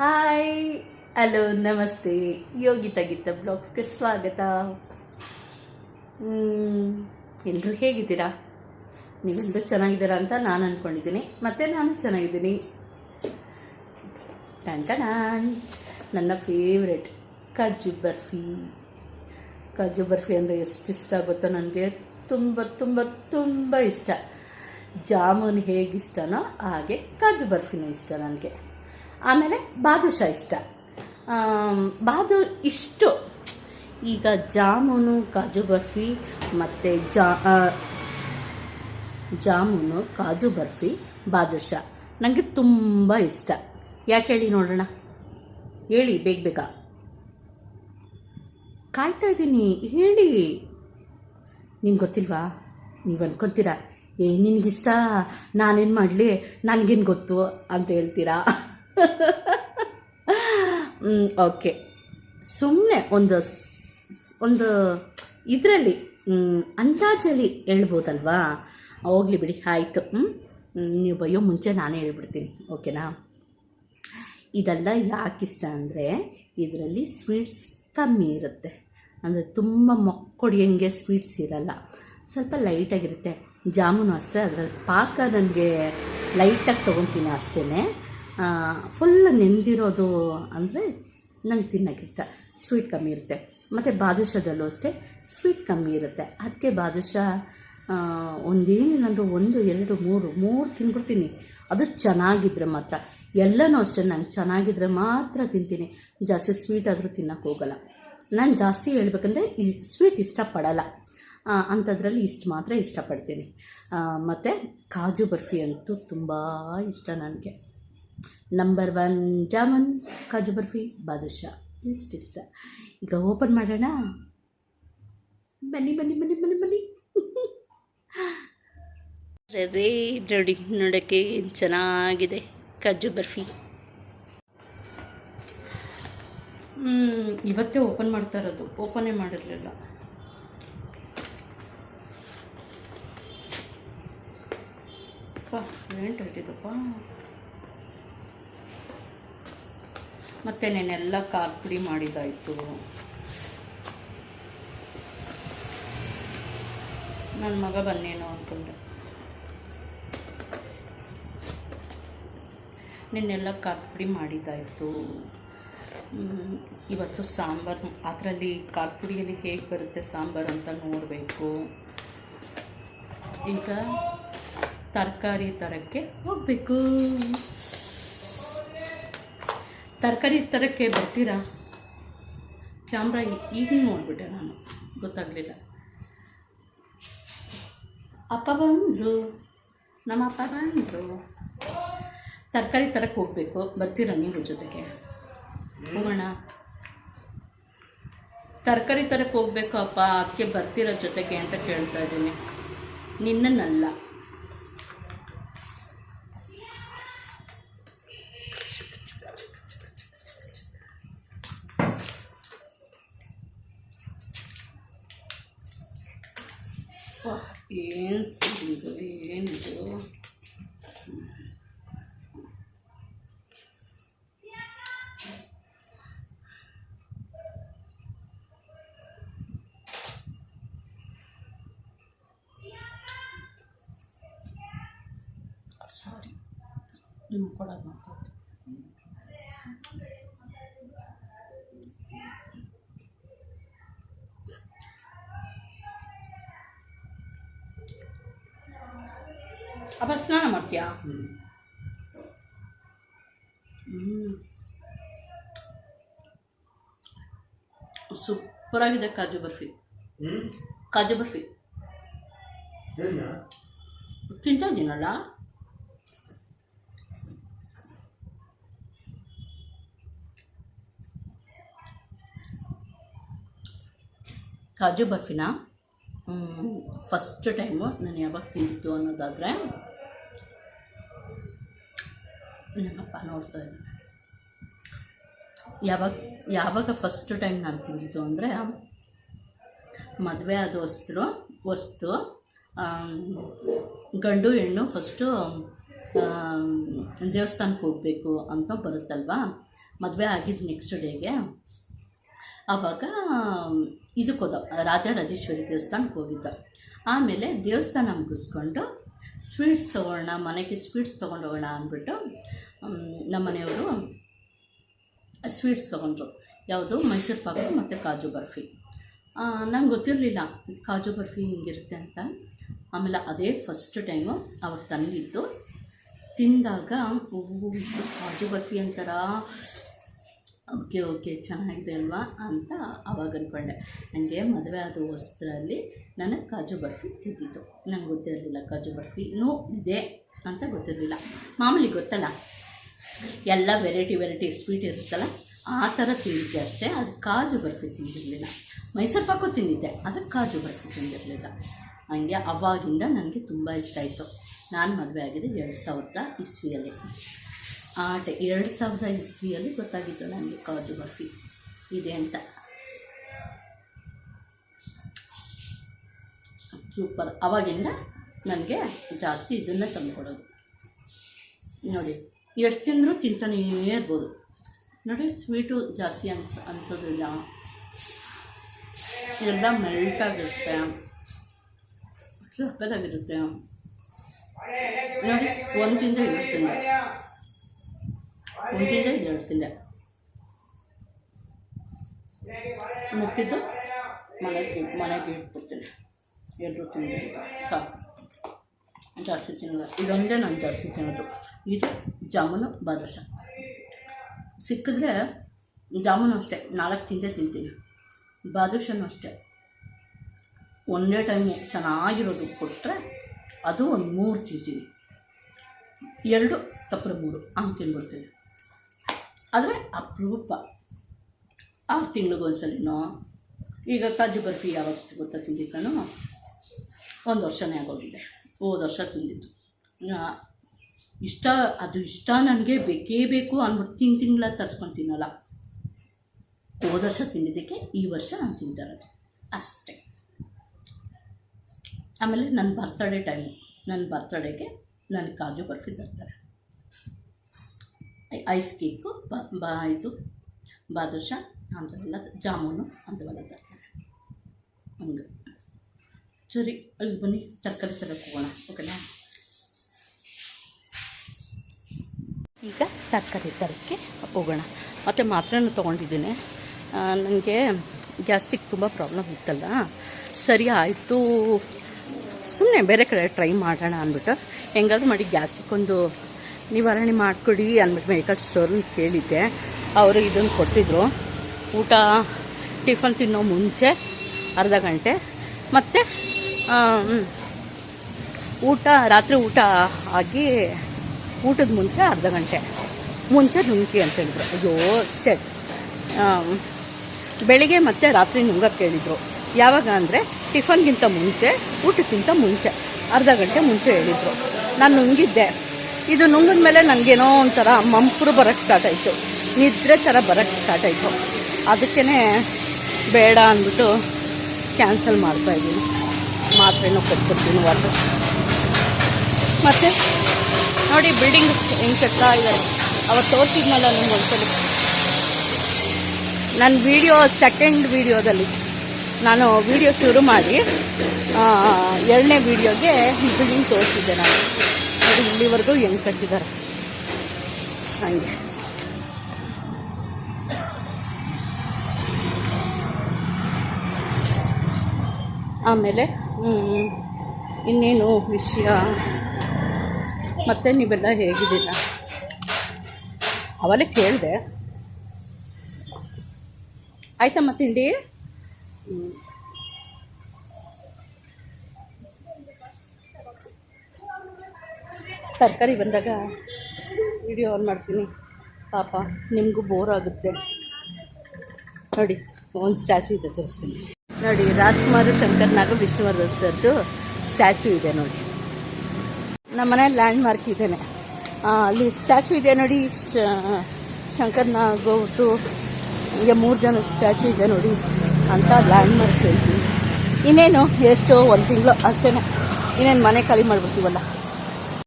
Hi. Hello, ನಮಸ್ತೆ. ಯೋಗಿತಾ ಗೀತಾ ಬ್ಲಾಗ್ಸ್ಗೆ ಸ್ವಾಗತ. ಎಲ್ಲರೂ ಹೇಗಿದ್ದೀರಾ? ನೀವೆಲ್ಲರೂ ಚೆನ್ನಾಗಿದ್ದೀರಾ ಅಂತ ನಾನು ಅಂದ್ಕೊಂಡಿದ್ದೀನಿ ಮತ್ತು ನಾನು ಚೆನ್ನಾಗಿದ್ದೀನಿ. ಟಂಟಣಾನ್ ನನ್ನ ಫೇವ್ರೆಟ್ ಕಾಜು ಬರ್ಫಿ. ಕಾಜು ಬರ್ಫಿ ಅಂದರೆ ಎಷ್ಟು ಇಷ್ಟ ಆಗುತ್ತೋ ನನಗೆ ತುಂಬ ತುಂಬ ತುಂಬ ಇಷ್ಟ. ಜಾಮೂನ್ ಹೇಗಿಷ್ಟನೋ ಹಾಗೆ ಕಾಜು ಬರ್ಫಿನೂ ಇಷ್ಟ ನನಗೆ. ಆಮೇಲೆ ಬಾದುಷಾ ಇಷ್ಟ. ಬಾದು ಇಷ್ಟು. ಈಗ ಜಾಮೂನು, ಕಾಜು ಬರ್ಫಿ ಮತ್ತು ಜಾ ಜಾಮೂನು, ಕಾಜು ಬರ್ಫಿ, ಬಾದುಷಾ. ನನಗೆ ತುಂಬ ಇಷ್ಟ. ಯಾಕೆ ಹೇಳಿ ನೋಡೋಣ? ಹೇಳಿ, ಬೇಗ ಬೇಗ. ಕಾಯ್ತಾ ಇದ್ದೀನಿ. ಹೇಳಿ. ನಿಮ್ಗೆ ಗೊತ್ತಿಲ್ವಾ? ನೀವು ಅನ್ಕೊತೀರಾ, ಏ, ನಿನಗಿಷ್ಟ? ನಾನೇನು ಮಾಡಲಿ? ನನಗೇನು ಗೊತ್ತು ಅಂತ ಹೇಳ್ತೀರಾ? ಓಕೆ ಸುಮ್ಮನೆ ಒಂದು ಒಂದು ಇದರಲ್ಲಿ ಅಂದಾಜಲ್ಲಿ ಹೇಳ್ಬೋದಲ್ವಾ? ಹೋಗ್ಲಿ ಬಿಡಿ, ಆಯಿತು. ನೀವು ಬಯ್ಯೋ ಮುಂಚೆ ನಾನೇ ಹೇಳ್ಬಿಡ್ತೀನಿ ಓಕೆನಾ ಇದೆಲ್ಲ ಯಾಕೆ ಇಷ್ಟ ಅಂದರೆ, ಇದರಲ್ಲಿ ಸ್ವೀಟ್ಸ್ ಕಮ್ಮಿ ಇರುತ್ತೆ. ಅಂದರೆ ತುಂಬ ಮೊಕ್ಕೊಡಿಯಂಗೆ ಸ್ವೀಟ್ಸ್ ಇರಲ್ಲ. ಸ್ವಲ್ಪ ಲೈಟಾಗಿರುತ್ತೆ ಜಾಮೂನು ಅಷ್ಟೇ, ಅದರಲ್ಲಿ ಪಾಕ ನನಗೆ ಲೈಟಾಗಿ ತೊಗೊತೀನಿ ಅಷ್ಟೇ ಫುಲ್ ನೆಂದಿರೋದು ಅಂದರೆ ನಂಗೆ ತಿನ್ನೋಕ್ಕಿಷ್ಟ ಸ್ವೀಟ್ ಕಮ್ಮಿ ಇರುತ್ತೆ. ಮತ್ತು ಬಾದುಷದಲ್ಲೂ ಅಷ್ಟೇ ಸ್ವೀಟ್ ಕಮ್ಮಿ ಇರುತ್ತೆ. ಅದಕ್ಕೆ ಬಾದುಷಾ ನಂದು ಒಂದು, ಎರಡು, ಮೂರು ಮೂರು ತಿಂದ್ಬಿಡ್ತೀನಿ ಅದು ಚೆನ್ನಾಗಿದ್ರೆ ಮಾತ್ರ. ಎಲ್ಲನೂ ಅಷ್ಟೇ, ನಂಗೆ ಚೆನ್ನಾಗಿದ್ರೆ ಮಾತ್ರ ತಿಂತೀನಿ. ಜಾಸ್ತಿ ಸ್ವೀಟ್ ಆದರೂ ತಿನ್ನೋಕೆ ಹೋಗಲ್ಲ. ನಾನು ಜಾಸ್ತಿ ಹೇಳ್ಬೇಕಂದ್ರೆ ಈ ಸ್ವೀಟ್ ಇಷ್ಟಪಡಲ್ಲ. ಅಂಥದ್ರಲ್ಲಿ ಇಷ್ಟು ಮಾತ್ರ ಇಷ್ಟಪಡ್ತೀನಿ. ಮತ್ತು ಕಾಜು ಬರ್ಫಿ ಅಂತೂ ತುಂಬ ಇಷ್ಟ ನನಗೆ. ನಂಬರ್ ಒನ್ ಜಾಮೂನ್ ಕಾಜು ಬರ್ಫಿ ಬಾದುಷಾ ಇಷ್ಟು ಇಷ್ಟ ಈಗ ಓಪನ್ ಮಾಡೋಣ. ಬನ್ನಿ ಬನ್ನಿ ಬನ್ನಿ ಬನ್ನಿ ಬನ್ನಿ. ರೇ ನೋಡಿ ನೋಡೋಕ್ಕೆ ಏನು ಚೆನ್ನಾಗಿದೆ ಕಾಜು ಬರ್ಫಿ ಇವತ್ತೇ ಓಪನ್ ಮಾಡ್ತಾ ಇರೋದು. ಓಪನೇ ಮಾಡಿರಲಿಲ್ಲ. ಏನು ಟೈಟಿದಪ್ಪ ಮತ್ತು ನೆನೆಲ್ಲ ಖಾರ ಪುಡಿ ಮಾಡಿದ್ದಾಯಿತು ನನ್ನ ಮಗ ಬನ್ನೇನೋ ಅಂದ್ಕೊಂಡೆ ನಿನ್ನೆಲ್ಲ ಖಾರ ಪುಡಿ ಮಾಡಿದ್ದಾಯಿತು ಇವತ್ತು ಸಾಂಬಾರು, ಅದರಲ್ಲಿ ಖಾರ ಪುಡಿಯಲ್ಲಿ ಹೇಗೆ ಬರುತ್ತೆ ಸಾಂಬಾರು ಅಂತ ನೋಡಬೇಕು. ಈಗ ತರಕಾರಿ ತರಕ್ಕೆ ಹೋಗಬೇಕು. ತರಕಾರಿ ತರಕ್ಕೆ ಬರ್ತೀರಾ? ಕ್ಯಾಮ್ರಾ ಈಗ ನೋಡಿಬಿಟ್ಟೆ ನಾನು. ಗೊತ್ತಾಗಲಿಲ್ಲ. ಅಪ್ಪ ಬಂದರು. ನಮ್ಮ ಅಪ್ಪ ಬಂದರು. ತರಕಾರಿ ತರಕ್ಕೆ ಹೋಗಬೇಕು. ಬರ್ತೀರಾ ನೀವು ಜೊತೆಗೆ? ಹೋಗೋಣ. ತರಕಾರಿ ತರಕ್ಕೆ ಹೋಗ್ಬೇಕು ಅಪ್ಪ. ಅದಕ್ಕೆ ಬರ್ತೀರ ಜೊತೆಗೆ ಅಂತ ಕೇಳ್ತಾ ಇದ್ದೀನಿ. ನಿನ್ನನ್ನಲ್ಲ ಏನು ಸಿಗೋದು ಏನಿದು ಸಾರಿ ನಿಮ್ಮ ಕೂಡ ಮಾತಾಡ್ತೀನಿ ಅಪ್ಪ ಸ್ನಾನ ಮಾಡ್ತೀಯಾ? ಸೂಪರ್ ಸೂಪರಾಗಿದೆ ಕಾಜು ಬರ್ಫಿ. ಕಾಜು ಬರ್ಫಿ. ತಿಂತಾ ಇದ್ದೀನಲ್ಲ ಕಾಜು ಬರ್ಫಿನ? ಫಸ್ಟ್ ಟೈಮು ನಾನು ಯಾವಾಗ ತಿಂದಿದ್ದು ಅನ್ನೋದಾದರೆ ನಮ್ಮಪ್ಪ ನೋಡ್ತಾ ಇದ್ದೆ ಯಾವಾಗ ಯಾವಾಗ ಫಸ್ಟ್ ಟೈಮ್ ನಾನು ತಿಂದಿದ್ದು ಅಂದರೆ, ಮದುವೆ ಆದ ವಸ್ತು ವಸ್ತು ಗಂಡು ಹೆಣ್ಣು ಫಸ್ಟು ದೇವಸ್ಥಾನಕ್ಕೆ ಹೋಗಬೇಕು ಅಂತ ಬರುತ್ತಲ್ವಾ? ಮದುವೆ ಆಗಿದ್ದು ನೆಕ್ಸ್ಟ್ ಡೇಗೆ ಆವಾಗ ಇದಕ್ಕೆ ಹೋದ ರಾಜರಾಜೇಶ್ವರಿ ದೇವಸ್ಥಾನಕ್ಕೆ ಹೋಗಿದ್ದ. ಆಮೇಲೆ ದೇವಸ್ಥಾನ ಮುಗಿಸ್ಕೊಂಡು ಸ್ವೀಟ್ಸ್ ತೊಗೊಳ್ಳೋಣ, ಮನೆಗೆ ಸ್ವೀಟ್ಸ್ ತೊಗೊಂಡು ಹೋಗೋಣ ಅಂದ್ಬಿಟ್ಟು ನಮ್ಮ ಮನೆಯವರು ಸ್ವೀಟ್ಸ್ ತೊಗೊಂಡ್ರು. ಯಾವುದು? ಮೈಸೂರು ಪಾಕು ಮತ್ತು ಕಾಜು ಬರ್ಫಿ. ನಂಗೆ ಗೊತ್ತಿರಲಿಲ್ಲ, ಕಾಜು ಬರ್ಫಿ ಹಿಂಗಿರುತ್ತೆ ಅಂತ. ಆಮೇಲೆ ಅದೇ ಫಸ್ಟ್ ಟೈಮು ಅವ್ರು ತಂದಿದ್ದು. ತಿಂದಾಗ ಕಾಜು ಬರ್ಫಿ ಅಂತಾರ? ಓಕೆ ಓಕೆ, ಚೆನ್ನಾಗಿದೆ ಅಲ್ವಾ ಅಂತ ಅವಾಗ ಅಂದ್ಕೊಂಡೆ ನನಗೆ ಮದುವೆ ಆದ ಹೊಸದ್ರಲ್ಲಿ ನನಗೆ ಕಾಜು ಬರ್ಫಿ ತಿಂದಿದ್ದು ನಂಗೆ ಗೊತ್ತಿರಲಿಲ್ಲ ಕಾಜು ಬರ್ಫಿನೂ ಇದೆ ಅಂತ ಗೊತ್ತಿರಲಿಲ್ಲ. ಮಾಮೂಲಿ ಗೊತ್ತಲ್ಲ? ಎಲ್ಲ ವೆರೈಟಿ ವೆರೈಟಿ ಸ್ವೀಟ್ ಇರುತ್ತಲ್ಲ, ಆ ಥರ ತಿಂದಿದ್ದೆ ಅಷ್ಟೇ. ಅದು ಕಾಜು ಬರ್ಫಿ ತಿಂದಿರಲಿಲ್ಲ. ಮೈಸೂರು ಪಾಕು ತಿಂದಿದ್ದೆ ಅದು ಕಾಜು ಬರ್ಫಿ ತಿಂದಿರಲಿಲ್ಲ. ಹಂಗೆ ಅವಾಗಿಂದ ನನಗೆ ತುಂಬ ಇಷ್ಟ ಆಯಿತು. ನಾನು ಮದುವೆ ಆಗಿದೆ ಎರಡು ಸಾವಿರದ ಇಸ್ವಿಯಲ್ಲಿ. ಆ ಎರಡು ಸಾವಿರದ ಇಸ್ವಿಯಲ್ಲಿ ಗೊತ್ತಾಗಿತ್ತು ನನಗೆ ಕಾಜು ಬರ್ಫಿ ಇದೆ ಅಂತ. ಸೂಪರ್ ಅವಾಗಿಂದ ನನಗೆ ಜಾಸ್ತಿ ಇದನ್ನೇ ತಂದುಕೊಡೋದು. ನೋಡಿ, ಎಷ್ಟು ತಿಂದರೂ ತಿಂತಾನೇ ಇರ್ಬೋದು. ನೋಡಿ ಸ್ವೀಟು ಜಾಸ್ತಿ ಅನ್ಸ್ ಅನಿಸೋದಿಲ್ಲ ಎಲ್ಲ ಮೆಲ್ಟಾಗಿರುತ್ತೆ ಸಕ್ಕದಾಗಿರುತ್ತೆ ನೋಡಿ, ಒಂದು ತಿಂದ ಎರಡು ತಿಂದೆ ಎರಡು ತಿಂದೆ ಮುಟ್ಟಿದ್ದು ಮನೆಗೆ ಮನೆಗೆ ಇಟ್ಬಿಡ್ತೀನಿ. ಎಲ್ಲರೂ ತಿಂದಿದ್ದು ಸಾಕು. ಜಾಸ್ತಿ ತಿನ್ನಲ್ಲ. ಇದೊಂದೇ ನಾನು ಜಾಸ್ತಿ ತಿನ್ನೋದು. ಇದು ಜಾಮೂನು ಬಾದುಷ ಸಿಕ್ಕಿದ್ರೆ ಜಾಮೂನು ಅಷ್ಟೇ. ನಾಲ್ಕು ತಿಂದೇ ತಿಂತೀನಿ. ಬಾದುಷನೂ ಅಷ್ಟೇ. ಒಂದೇ ಟೈಮು ಚೆನ್ನಾಗಿರೋದು ಕೊಟ್ಟರೆ ಅದು ಒಂದು ಮೂರು ತಿಂತೀನಿ. ಎರಡು ತಪ್ಪರೆ ಮೂರು. ಹಂಗೆ ತಿನ್ಬಿಡ್ತೀನಿ. ಆದರೆ ಅಪರೂಪ. ಆರು ತಿಂಗಳಿಗೊಂದ್ಸಲಿನೋ ಈಗ ಕಾಜು ಬರ್ಫಿ ಯಾವತ್ತು ಗೊತ್ತಾ ತಿಂದಿದ್ದಾನೋ? ಒಂದು ವರ್ಷನೇ ಆಗೋಗಿದೆ. ಹೋದ ವರ್ಷ ತಿಂದಿದ್ದು. ಇಷ್ಟ, ಅದು ಇಷ್ಟ ನನಗೆ ಬೇಕೇ ಬೇಕು ಅಂದ್ಬಿಟ್ಟು ತಿಂಗ್ ತಿಂಗಳ ತರ್ಸ್ಕೊಂಡು ಹೋದ ವರ್ಷ ತಿಂದಿದ್ದಕ್ಕೆ ಈ ವರ್ಷ ನಾನು ತಿಂತಾ ಇರೋದು. ಅಷ್ಟೇ. ಆಮೇಲೆ ನನ್ನ ಬರ್ತಡೇ ಟೈಮು ನನ್ನ ಬರ್ತಡೇಗೆ ನನಗೆ ಕಾಜು ಬರ್ಫಿ ತರ್ತಾರೆ. ಐಸ್ ಕೇಕು, ಬ, ಬಾ, ಇದು ಬಾದುಷ ಅಂಥವೆಲ್ಲ ಜಾಮೂನು ಅಂಥವೆಲ್ಲ ತರ್ತಾರೆ. ಹಂಗೆ. ಅಲ್ಲಿ ಬನ್ನಿ, ತರಕಾರಿ ತರಕ್ಕೆ ಹೋಗೋಣ ಓಕೆನಾ? ಈಗ ತರಕಾರಿ ತರಕ್ಕೆ ಹೋಗೋಣ. ಮತ್ತು ಮಾತ್ರೆನೂ ತೊಗೊಂಡಿದ್ದೀನಿ. ನನಗೆ ಗ್ಯಾಸ್ಟಿಕ್ ತುಂಬ ಪ್ರಾಬ್ಲಮ್ ಇತ್ತಲ್ಲ, ಸರಿ ಆಯಿತು. ಸುಮ್ಮನೆ ಬೇರೆ ಕಡೆ ಟ್ರೈ ಮಾಡೋಣ ಅಂದ್ಬಿಟ್ಟು, ಹೆಂಗಾದ್ರೂ ಮಾಡಿ ಗ್ಯಾಸ್ಟಿಕ್ ಒಂದು ನಿವಾರಣೆ ಮಾಡಿಕೊಡಿ ಅಂದ್ಬಿಟ್ಟು ಮೆಡಿಕಲ್ ಸ್ಟೋರಲ್ಲಿ ಕೇಳಿದ್ದೆ. ಅವರು ಇದನ್ನು ಕೊಟ್ಟಿದ್ದರು ಊಟ, ಟಿಫನ್ ತಿನ್ನೋ ಮುಂಚೆ ಅರ್ಧ ಗಂಟೆ. ಮತ್ತು ಊಟ, ರಾತ್ರಿ ಊಟ ಆಗಿ ಊಟದ ಮುಂಚೆ ಅರ್ಧ ಗಂಟೆ. ಮುಂಚೆ ನುಂಗಿ ಅಂತ ಹೇಳಿದ್ರು. ಅಯ್ಯೋ ಸೆಟ್ ಬೆಳಿಗ್ಗೆ ಮತ್ತು ರಾತ್ರಿ ನುಂಗಕ್ಕೆ ಹೇಳಿದರು ಯಾವಾಗ ಅಂದರೆ ಟಿಫನ್ಗಿಂತ ಮುಂಚೆ, ಊಟಕ್ಕಿಂತ ಮುಂಚೆ, ಅರ್ಧ ಗಂಟೆ ಮುಂಚೆ ಹೇಳಿದರು. ನಾನು ನುಂಗಿದ್ದೆ. ಇದು ನುಂಗಿದ ಮೇಲೆ ನನಗೇನೋ ಒಂಥರ ಮಂಪರು ಬರೋಕ್ಕೆ ಸ್ಟಾರ್ಟ್ ಆಯಿತು. ನಿದ್ರೆ ಥರ ಬರೋಕ್ಕೆ ಸ್ಟಾರ್ಟ್ ಆಯಿತು. ಅದಕ್ಕೇ ಬೇಡ ಅಂದ್ಬಿಟ್ಟು ಕ್ಯಾನ್ಸಲ್ ಮಾಡ್ತಾಯಿದ್ದೀನಿ ಮಾತ್ರೆನೂ ಕೊಟ್ಬಿಡ್ತೀನಿ ವಾಪಸ್. ಮತ್ತು? ನೋಡಿ ಬಿಲ್ಡಿಂಗ್ ಹೆಂಗೆ ಕಟ್ತಾ ಇದ್ದಾರೆ ಅವತ್ತು ತೋರಿಸಿದ್ನಲ್ಲ ನಿಮ್ಗೆ ಒಂದ್ಸಲಿ. ನನ್ನ ವಿಡಿಯೋ ಸೆಕೆಂಡ್ ವಿಡಿಯೋದಲ್ಲಿ ನಾನು ವಿಡಿಯೋ ಶುರು ಮಾಡಿ ಎರಡನೇ ವಿಡಿಯೋಗೆ ಬಿಲ್ಡಿಂಗ್ ತೋರಿಸಿದ್ದೆ ನಾನು. ಇಲ್ಲಿವರೆಗೂ ಹೆಂಗೆ ಕಟ್ಟಿದ್ದಾರೆ. ಹಾಗೆ. ಆಮೇಲೆ ಇನ್ನೇನು ವಿಷಯ? ಮತ್ತೆ ನೀವೆಲ್ಲ ಹೇಗಿದ್ದೀರಾ? ಅವಲೇ ಕೇಳಿದೆ. ಆಯಿತಮ್ಮ ತಿಂಡಿ ತರಕಾರಿ ಬಂದಾಗ ವಿಡಿಯೋ ಆನ್ ಮಾಡ್ತೀನಿ. ಪಾಪ ನಿಮಗೂ ಬೋರ್ ಆಗುತ್ತೆ. ನೋಡಿ ಒಂದು ಸ್ಟ್ಯಾಚು ಇದೆ ತೋರಿಸ್ತೀನಿ. ನೋಡಿ ರಾಜ್ಕುಮಾರ್ ಶಂಕರ್ ನಾಗ ವಿಷ್ಣುವರ್ಧನ್ ಸರ್ದು ಸ್ಟ್ಯಾಚು ಇದೆ ನೋಡಿ. ನಮ್ಮ ಮನೆ ಲ್ಯಾಂಡ್ ಮಾರ್ಕ್ ಇದೇನೆ. ಆ, ಅಲ್ಲಿ ಸ್ಟ್ಯಾಚು ಇದೆ ನೋಡಿ ಶಂಕರ್ ನಾಗ್ ಅವ್ರದ್ದು ಹೀಗೆ ಮೂರು ಜನ ಸ್ಟ್ಯಾಚು ಇದೆ ನೋಡಿ. ಅಂತ ಲ್ಯಾಂಡ್ ಮಾರ್ಕ್ ಹೇಳ್ತೀನಿ. ಇನ್ನೇನು ಎಷ್ಟು ಒಂದು ತಿಂಗಳು ಅಷ್ಟೇ ಇನ್ನೇನು ಮನೆ ಖಾಲಿ ಮಾಡಿಬಿಡ್ತೀವಲ್ಲ.